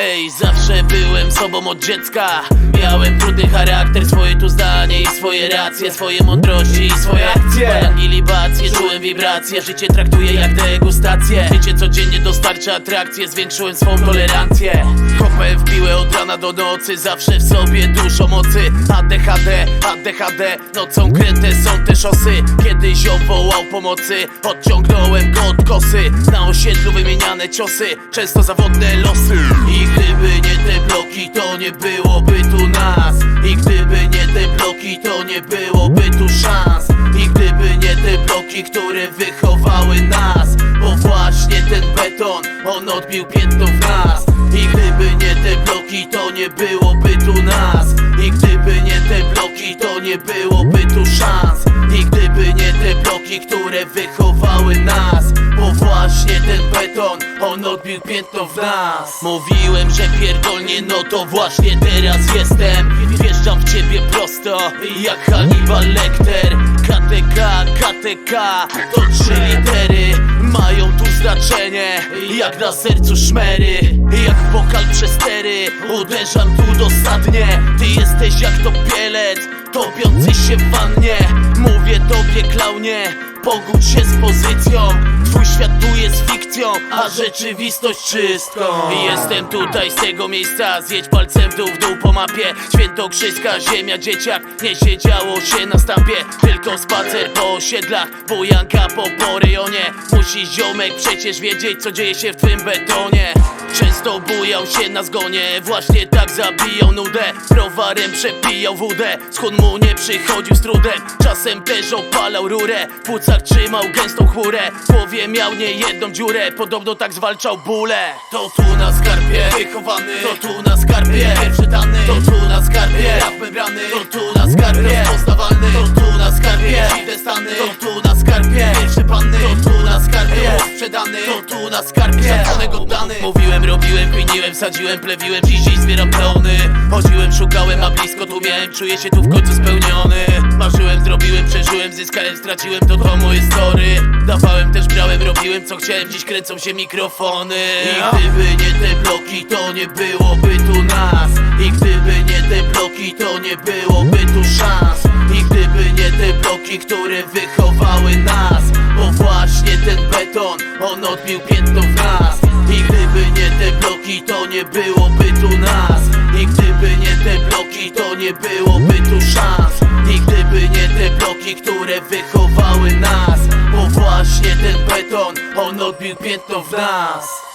i zawsze byłem sobą od dziecka. Miałem trudny charakter, swoje tu zdanie i swoje racje Swoje mądrości i swoje akcje. Balangi libacje, czułem wibracje. Życie traktuję jak degustację. Życie codziennie dostarcza atrakcje. Zwiększyłem swą tolerancję. Kopę w piłę od rana do nocy. Zawsze w sobie dużo mocy. ADHD, ADHD Nocą kręte są te szosy Kiedyś ją wołał pomocy. Odciągnąłem go od kosy. Na osiedlu wymieniane ciosy. Często zawodne losy. I gdyby nie te bloki To nie byłoby tu nas. I gdyby nie te bloki To nie byłoby tu szans. I gdyby nie te bloki Które wychowały nas. Bo właśnie ten beton On odbił piętno w nas. I gdyby nie te bloki To nie byłoby tu nas. I gdyby nie te bloki To nie byłoby tu szans Które wychowały nas Bo właśnie ten beton On odbił piętno w nas. Mówiłem, że pierdolnie No to właśnie teraz jestem. Wjeżdżam w ciebie prosto Jak Hannibal Lecter. KTK, KTK To trzy litery Mają tu znaczenie Jak na sercu szmery Jak pokal przez stery Uderzam tu dosadnie Ty jesteś jak to pielec Topiący się w wannie. Mówię tobie klaunie Pogódź się z pozycją Twój świat tu jest fikcją A rzeczywistość czystką. Jestem tutaj z tego miejsca Zjedź palcem w dół w dół po mapie. Świętokrzyska ziemia dzieciak Nie siedziało się na stampie. Tylko spacer po osiedlach Bujanka po po rejonie Musi ziomek przecież wiedzieć Co dzieje się w twym betonie. Często bujał się na zgonie Właśnie tak zabijał nudę. Browarem przepijał wódę Schód mu nie przychodził z trudem Czasem też opalał rurę W płucach trzymał gęstą chmurę. W głowie miał nie jedną dziurę Podobno tak zwalczał bóle. To tu na skarbie Wychowany. To tu na skarbie Pierwszy To tu na skarbie Rap To tu na skarbie Rozpoznawalny. To tu na skarbie Dziwne stany. To tu na skarbie Pierwszy panny To tu na skarbie Sprzedany. To tu na skarbie Szacunek oddany. Mówiłem, robiłem, piniłem, sadziłem, plewiłem. Dziś, dziś zbieram pełny Chodziłem, szukałem, a blisko tu miałem. Czuję się tu w końcu spełniony. Marzyłem, zrobiłem, przeżyłem, zyskałem, straciłem. To to moje story. Dawałem, brałem, robiłem co chciałem Dziś kręcą się mikrofony. I gdyby nie te bloki, to nie byłoby tu nas. I gdyby nie te bloki, to nie byłoby tu szans. I gdyby nie te bloki, które wychowały nas. Bo właśnie ten beton, on odbił piętno w nas. I gdyby nie te bloki, to nie byłoby tu nas. I gdyby nie te bloki, to nie byłoby tu szans. I gdyby nie te bloki, które wychowały nas. Bo właśnie ten beton, on odbił piętno w nas